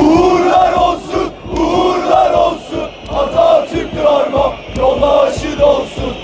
Uğurlar olsun, uğurlar olsun. Atatürk'tür armağan, yolda aşı dolsun.